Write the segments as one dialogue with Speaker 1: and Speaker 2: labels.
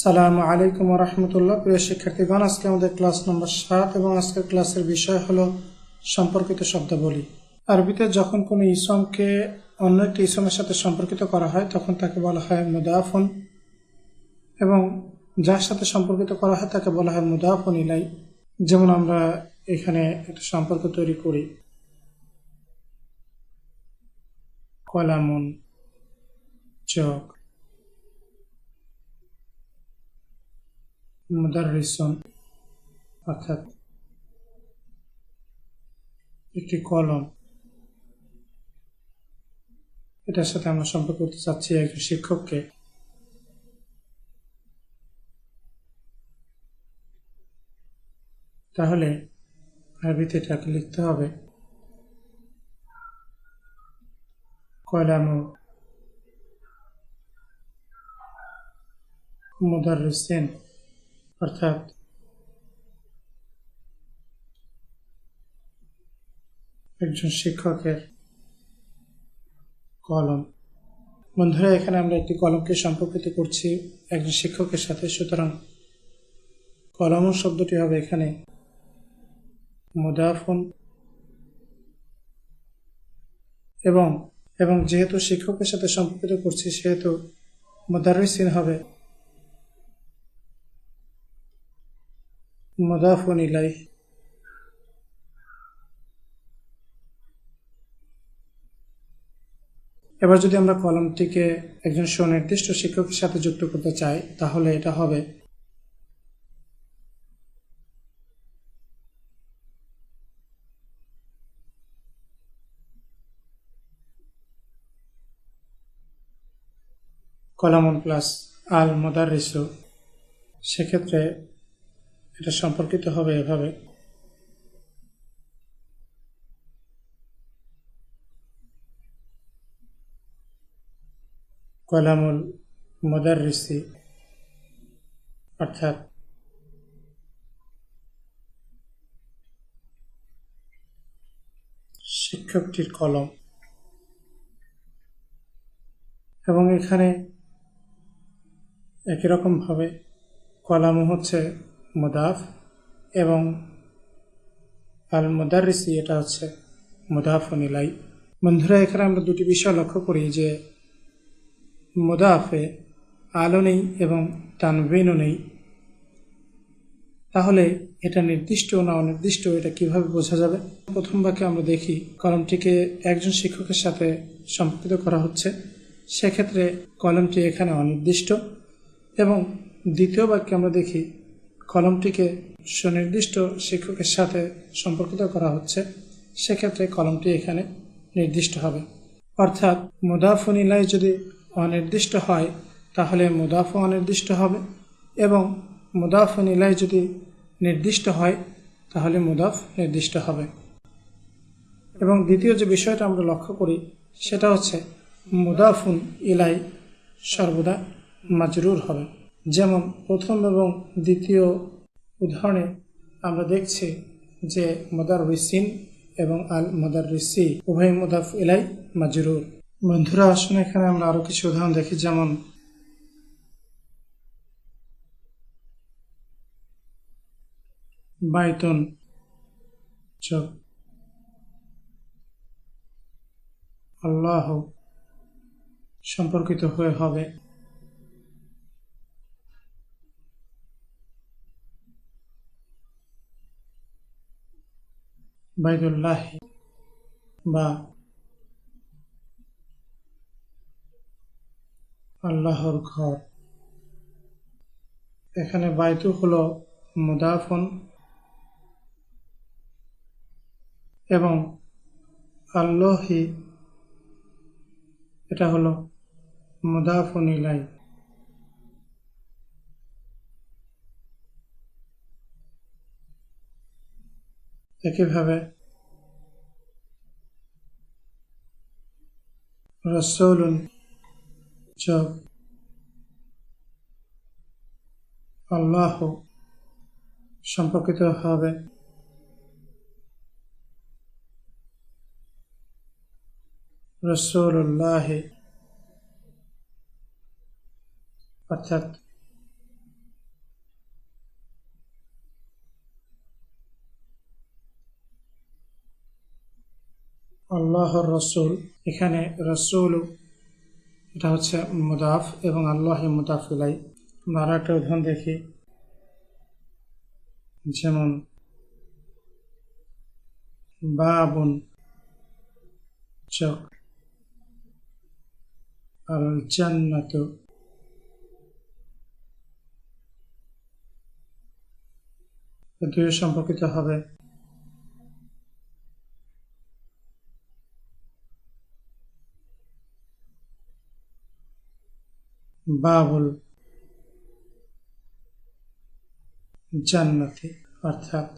Speaker 1: সালামু আলাইকুম রহমতুল্লাহ। প্রিয় শিক্ষার্থীগণ, আজকে আমাদের ক্লাস নম্বর সাত এবং আজকের ক্লাসের বিষয় হলো সম্পর্কিত শব্দাবলী। আরবিতে যখন কোনো ইসমকে অন্য একটি ইসমের সাথে সম্পর্কিত করা হয়, তখন তাকে বলা হয় মুদাফন এবং যার সাথে সম্পর্কিত করা হয়, তাকে বলা হয় মুদাফন ইলাই। যেমন আমরা এখানে একটা সম্পর্ক তৈরি করি। কলামুন চক মুদারিসন অর্থাৎ একটি কলম। এটার সাথে আমরা সম্পর্ক করতে চাচ্ছি একজন শিক্ষককে। তাহলে আরবিতে এটাকে লিখতে হবে। কলামু মুদারিসিন অর্থাৎ একজন শিক্ষকের কলম। বন্ধুরা, এখানে আমরা একটি কলমকে সম্পর্কিত করছি একজন শিক্ষকের সাথে। সুতরাং কলম শব্দটি হবে এখানে মুদাফুন এবং এবং যেহেতু শিক্ষকের সাথে সম্পর্কিত করছি, সেহেতু মুদারিসিন হবে মুদাফুন ইলাই এবার যদি আমরা কলমটিকে একজন সুনির্দিষ্ট শিক্ষকের সাথে যুক্ত করতে চাই, তাহলে এটা হবে কলামন প্লাস আল মোদারিসু সেক্ষেত্রে এটা সম্পর্কিত হবে এভাবে। কলামুল মোদারিসি অর্থাৎ শিক্ষকটির কলম। এবং এখানে একই রকমভাবে কলাম হচ্ছে মুদাফ এবং আল মুদারিসি এটা হচ্ছে মুদাফ নিলাই। বন্ধুরা, এখানে আমরা দুটি বিষয় লক্ষ্য করি যে মুদাফে আলো নেই এবং তানবিনও নেই। তাহলে এটা নির্দিষ্ট না অনির্দিষ্ট, এটা কীভাবে বোঝা যাবে? প্রথম বাক্যে আমরা দেখি, কলমটিকে একজন শিক্ষকের সাথে সম্পর্কিত করা হচ্ছে। সেক্ষেত্রে কলমটি এখানে অনির্দিষ্ট। এবং দ্বিতীয় বাক্যে আমরা দেখি কলমটিকে সুনির্দিষ্ট শিক্ষকের সাথে সম্পর্কিত করা হচ্ছে, সেক্ষেত্রে কলমটি এখানে নির্দিষ্ট হবে। অর্থাৎ মুদাফুনিলাই যদি অনির্দিষ্ট হয়, তাহলে মুদাফ অনির্দিষ্ট হবে এবং মুদাফুনিলাই যদি নির্দিষ্ট হয়, তাহলে মুদাফ নির্দিষ্ট হবে। এবং দ্বিতীয় যে বিষয়টা আমরা লক্ষ্য করি, সেটা হচ্ছে মুদাফুন ইলাই সর্বদা মাজরুর হবে। যেমন প্রথম এবং দ্বিতীয় উদাহরণে আমরা দেখছি যে মদার রিসিন এবং আল মদার রিসি উভয় মুদাফ ইলাই মাজরুর। বন্ধুরা, আসুন এখানে আমরা আরও কিছু উদাহরণ দেখি, যেমন বাইতন আল্লাহ সম্পর্কিত হয়ে হবে। বাইদুল্লাহ বা আল্লাহর ঘর। এখানে বাইতু হল মুদাফন এবং আল্লাহি এটা হলো মুদাফন ইলাই একইভাবে রসৌলুন চোখ আল্লাহ সম্পর্কিত হবে। রসৌল্লাহ অর্থাৎ আল্লাহর রসুল। এখানে রসুল এটা হচ্ছে মুদাফ এবং আল্লাহ মুদাফ ইলাই আমরা আরও একটা উদাহরণ দেখি। যেমন, বাবুন চক আর জান্নাত। দুই সম্পর্কিত হবে। বাবুল জান্নাতি অর্থাৎ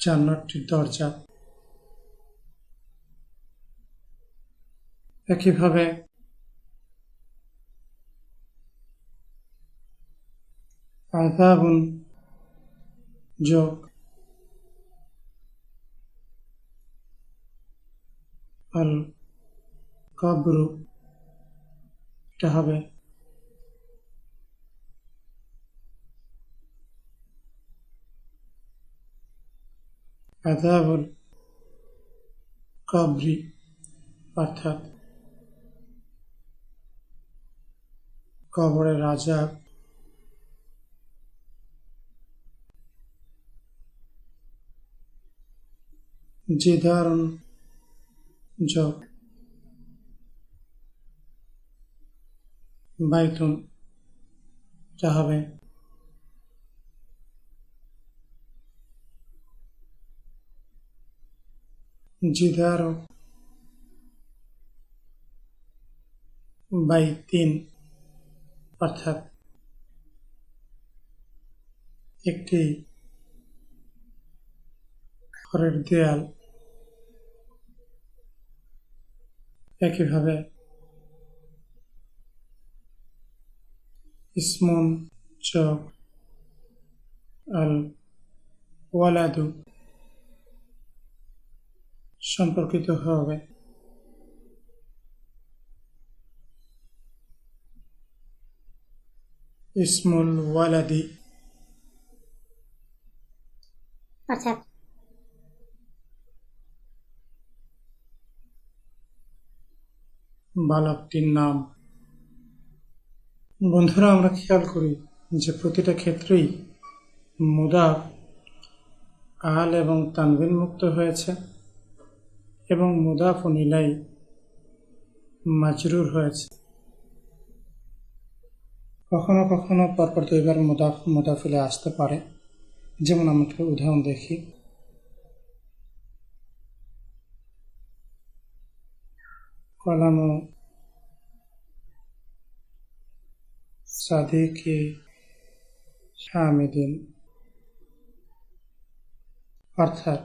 Speaker 1: জান্নাতটির দরজা। একইভাবে আযাবুন যোগ আল কবরু। এটা হবে। আযাবুল কবরি অর্থাৎ কবরের আযাব জিদারুন যোগ বাইতুন যা হবে। জিদার বাইতিন অর্থাৎ একটি ঘরের দেয়াল। একইভাবে ইসমুন চক আল ওয়ালাদু সম্পর্কিত হবে। ইসমুল ওয়ালাদি।
Speaker 2: অর্থাৎ
Speaker 1: বালকটির নাম। বন্ধুরা, আমরা খেয়াল করি যে প্রতিটা ক্ষেত্রেই মুদাফ, আল এবং তানবিন মুক্ত হয়েছে এবং মুদাফ ও নিলাই মাজরুর হয়েছে। কখনো কখনো পরপর দুইবার মুদাফ, মুদাফিলে আসতে পারে। যেমন আমরা উদাহরণ দেখি। কলাম সাদিকি হামিদিন। অর্থাৎ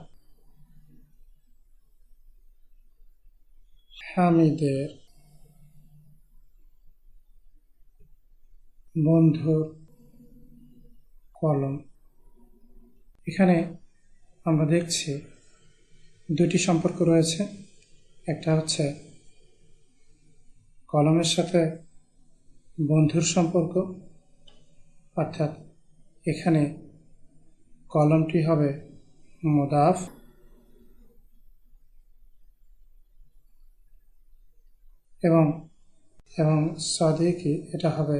Speaker 1: হামিদের বন্ধুর কলম। এখানে আমরা দেখছি দুটি সম্পর্ক রয়েছে। একটা হচ্ছে কলমের সাথে বন্ধুর সম্পর্ক, অর্থাৎ এখানে কলমটি হবে মুদাফ। এবং এবং সাদিকি এটা হবে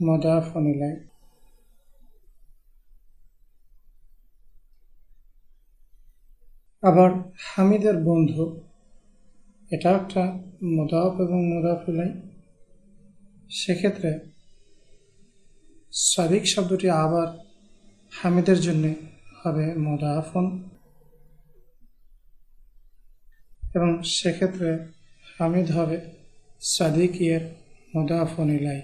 Speaker 1: মুদাফ অনিলাই আবার হামিদের বন্ধু। এটা একটা মুদাফ এবং মুদাফ ইলাই সেক্ষেত্রে সাদিক শব্দটি আবার হামিদের জন্য হবে মুদাফন। এবং সেক্ষেত্রে হামিদ হবে সাদিক ইয়ের মুদাফন ইলাই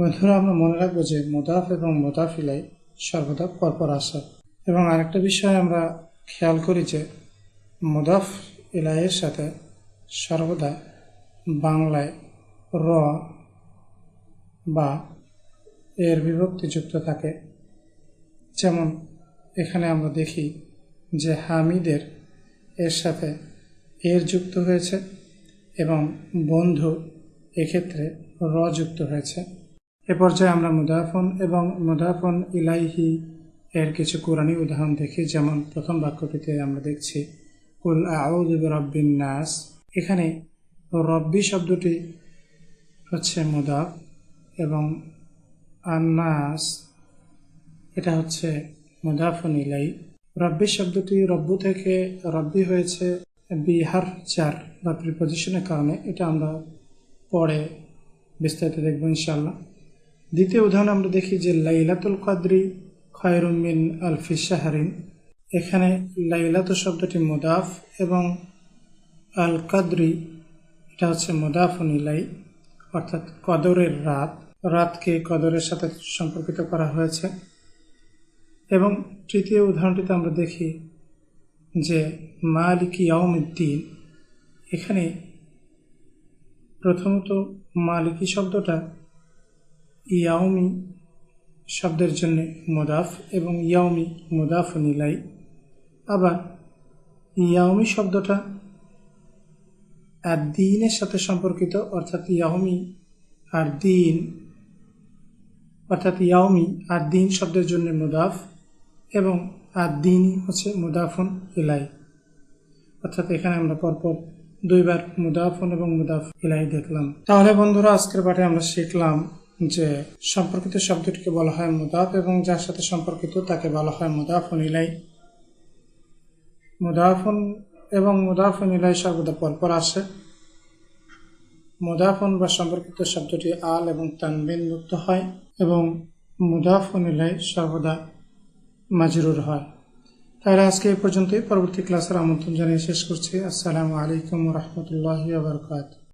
Speaker 1: বন্ধুরা আমরা মনে রাখব যে মোদাফ এবং মোদাফিলাই সর্বদা পরপর আসে এবং আরেকটা বিষয় আমরা খেয়াল করি যে মোদাফ ইলাইয়ের সাথে সর্বদা বাংলায় র বা এর বিভক্তি যুক্ত থাকে। যেমন এখানে আমরা দেখি যে হামিদের এর সাথে এর যুক্ত হয়েছে এবং বন্ধু এক্ষেত্রে র যুক্ত হয়েছে। এ পর্যায়ে আমরা মুদাফন এবং মুদাফন ইলাইহি এর কিছু কোরআনী উদাহরণ দেখি। যেমন প্রথম বাক্যটিতে আমরা দেখছি, কুল আউযু বিরাব্বিন নাস। এখানে রব্বি শব্দটি হচ্ছে মুদাফ এবং আন্নাস, এটা হচ্ছে মুদাফন ইলাই। রব্বি শব্দটি রব্বু থেকে রব্বি হয়েছে বিহার চার বা প্রিপোজিশনের কারণে। এটা আমরা পরে বিস্তারিত দেখব ইনশাল্লাহ দ্বিতীয় উদাহরণ আমরা দেখি যে লাইলাতুল কাদরি খয়রুমিন আলফি শাহরিন। এখানে লাইলাত শব্দটি মুদাফ এবং আল কাদরি এটা হচ্ছে মুদাফুন ইলাই অর্থাৎ কদরের রাত। রাতকে কদরের সাথে সম্পর্কিত করা হয়েছে। এবং তৃতীয় উদাহরণটিতে আমরা দেখি যে মালিক ইয়াউমুদ্দিন, এখানে প্রথমত মালিকি শব্দটা ইয়াউমি শব্দের জন্য মুদাফ এবং ইয়াউমি মুদাফ নিলাই। আবার ইয়াউমি শব্দটা আর দিনের সাথে সম্পর্কিত, অর্থাৎ ইয়াউমি আর দিন, অর্থাৎ ইয়াউমি আর দিন শব্দের জন্য মুদাফ এবং আর দিনই হচ্ছে মুদাফুন ইলাই। অর্থাৎ এখানে আমরা পরপর দুইবার মুদাফুন এবং মুদাফ ইলাই দেখলাম। তাহলে বন্ধুরা, আজকের পাঠে আমরা শিখলাম যে সম্পর্কিত শব্দটিকে বলা হয় মুদাফ এবং যার সাথে সম্পর্কিত তাকে বলা হয় মুদাফুন ইলাই। মুদাফুন এবং মুদাফুন ইলাই সর্বদা পরপর আসে মুদাফুন বা সম্পর্কিত শব্দটি আল এবং তানবিন যুক্ত হয় এবং মুদাফুন ইলাই সর্বদা মাজরুর হয়। তাহলে আজকে এই পর্যন্তই। পরবর্তী ক্লাসের আমন্ত্রণ জানিয়ে শেষ করছি। আসসালামু আলাইকুম রহমতুল্লাহ বারকাত